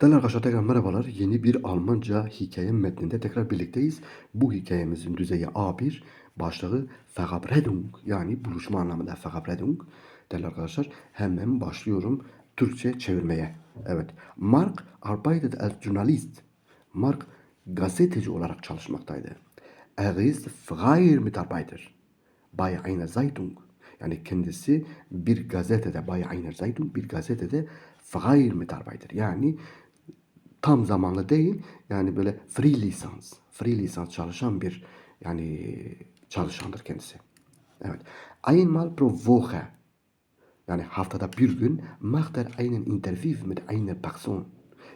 Değerli arkadaşlar tekrar merhabalar. Yeni bir Almanca hikaye metninde tekrar birlikteyiz. Bu hikayemizin düzeyi A1, başlığı Verabredung yani buluşma anlamında Verabredung. Değerli arkadaşlar hemen başlıyorum Türkçe çevirmeye. Evet. Mark arbeitet als Journalist. Mark gazeteci olarak çalışmaktaydı. Er ist freier Mitarbeiter bei einer Zeitung. Yani kendisi bir gazetede, bei einer Zeitung, bir gazetede freier Mitarbeiter. Yani tam zamanlı değil, yani böyle free lisans, free lisans çalışan bir yani çalışandır kendisi. Evet. Einmal pro Woche yani haftada bir gün macht er einen Interview mit einer Person.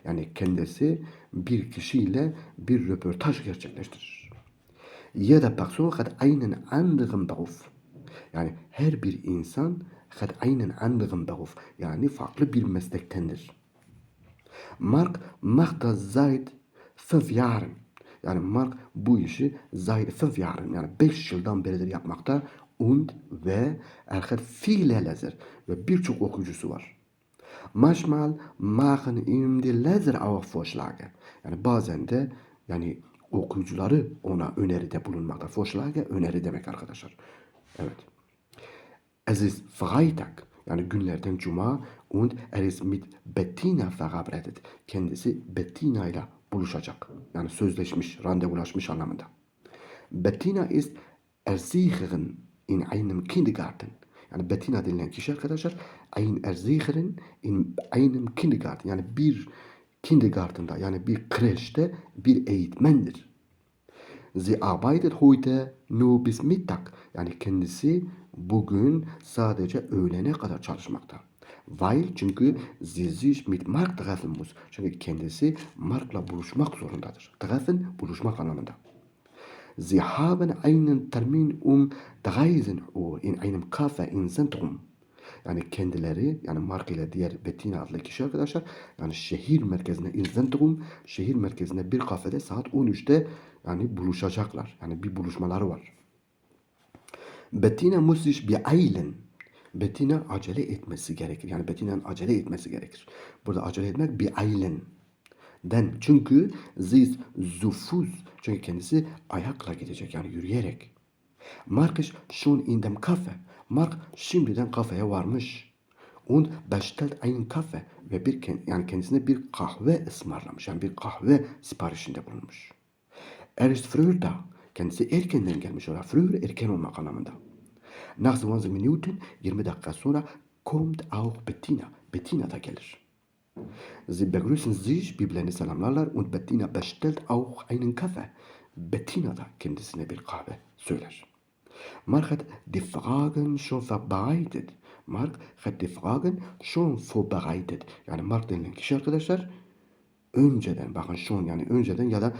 Yani kendisi bir kişiyle bir röportaj gerçekleştirir. Jede Person hat einen anderen Beruf. Yani her bir insan hat einen anderen Beruf. Yani farklı bir meslektendir. Mark macht seit fünf Jahren. Yani Mark bu işi seit fünf Jahren yani 5 yıldan beridir yapmakta. Und ve er hat viele Leser ve birçok okuyucusu var. Manchmal machen ihm die Leser auch. Yani bazen de yani okuyucuları ona öneride bulunmakta. Vorschläge öneri demek arkadaşlar. Evet. Es ist Freitag. Yani günlerden cuma und er ist mit Bettina verabredet. Kendisi Bettina ile buluşacak. Yani sözleşmiş, randevulaşmış anlamında. Bettina ist Erzieherin in einem Kindergarten. Yani Bettina denilen kişi arkadaşlar ein Erzieherin in einem Kindergarten. Yani bir kindergartenda yani bir kreşte bir eğitmendir. Sie arbeitet heute nur bis Mittag. Yani kendisi bugün sadece öğlene kadar çalışmakta. Weil çünkü sie mit Mark treffen muss. Çünkü kendisi Mark'la buluşmak zorundadır. Treffen buluşmak anlamında. Sie haben einen Termin um 13 Uhr in einem Café im Zentrum. Yani kendileri yani Mark ile diğer Bettina adlı kişi arkadaşlar yani şehir merkezine in Zentrum şehir merkezinde bir kafede saat 13'te yani buluşacaklar. Yani bir buluşmaları var. Bettina muss sich beeilen. Bettina acele etmesi gerekir. Yani Bettina'nın acele etmesi gerekir. Burada acele etmek beeilen. Den çünkü sie ist zu Fuß. Çünkü kendisi ayakla gidecek yani yürüyerek. Mark ist schon in dem Kaffee. Mark şimdiden kafeye varmış. Und bestellt einen Kaffee ve bir yani kendisine bir kahve ısmarlamış. Yani bir kahve siparişinde bulunmuş. Er ist früher da. Kendisi erkenden gelmiş olarak. Früher erken olmak anlamında. Nach 20 Minuten 20 dakika sonra kommt auch Bettina. Bettina da gelir. Sie begrüßen sich, birbirlerini selamlarlar und Bettina bestellt auch einen Kaffee. Bettina da kendisine bir kahve söyler. Mark hat die Fragen schon vorbereitet. Mark hat die Fragen schon vorbereitet. Yani Mark denilen kişi arkadaşlar önceden bakın schon yani önceden ya da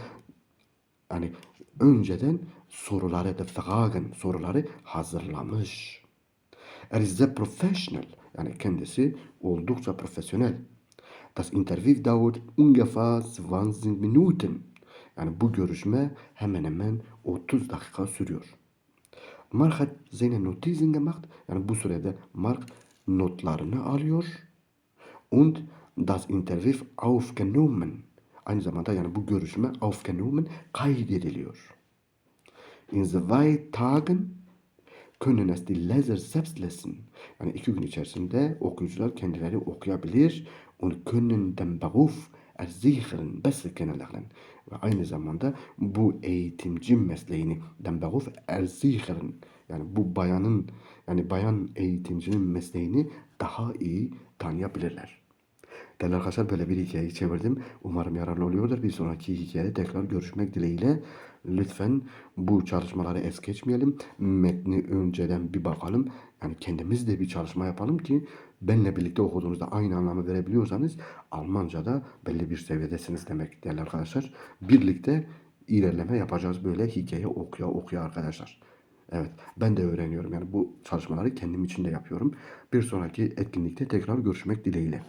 yani önceden soruları da Fragen soruları hazırlamış. Er ist sehr professional. Yani kendisi oldukça profesyonel. Das Interview dauert ungefähr 20 Minuten. Yani bu görüşme hemen hemen 30 dakika sürüyor. Mark hat seine Notizen gemacht. Yani bu sürede Mark notlarını alıyor. Und das Interview aufgenommen. Aynı zamanda yani bu görüşme aufgenommen kaydediliyor. In zwei Tagen können es die Leser selbst lesen. Yani iki gün içerisinde okuyucular kendileri okuyabilir und können den Beruf ersichern, besser kennenlernen. Ve aynı zamanda bu eğitimci mesleğini den Beruf ersichern. Yani bu bayanın yani bayan eğitimcinin mesleğini daha iyi tanıyabilirler. Değerli arkadaşlar böyle bir hikayeyi çevirdim. Umarım yararlı oluyordur. Bir sonraki hikayede tekrar görüşmek dileğiyle. Lütfen bu çalışmaları es geçmeyelim. Metni önceden bir bakalım. Yani kendimiz de bir çalışma yapalım ki benle birlikte okuduğunuzda aynı anlamı verebiliyorsanız Almanca'da belli bir seviyedesiniz demek değerli arkadaşlar. Birlikte ilerleme yapacağız böyle hikaye okuya okuya arkadaşlar. Evet ben de öğreniyorum yani bu çalışmaları kendim için de yapıyorum. Bir sonraki etkinlikte tekrar görüşmek dileğiyle.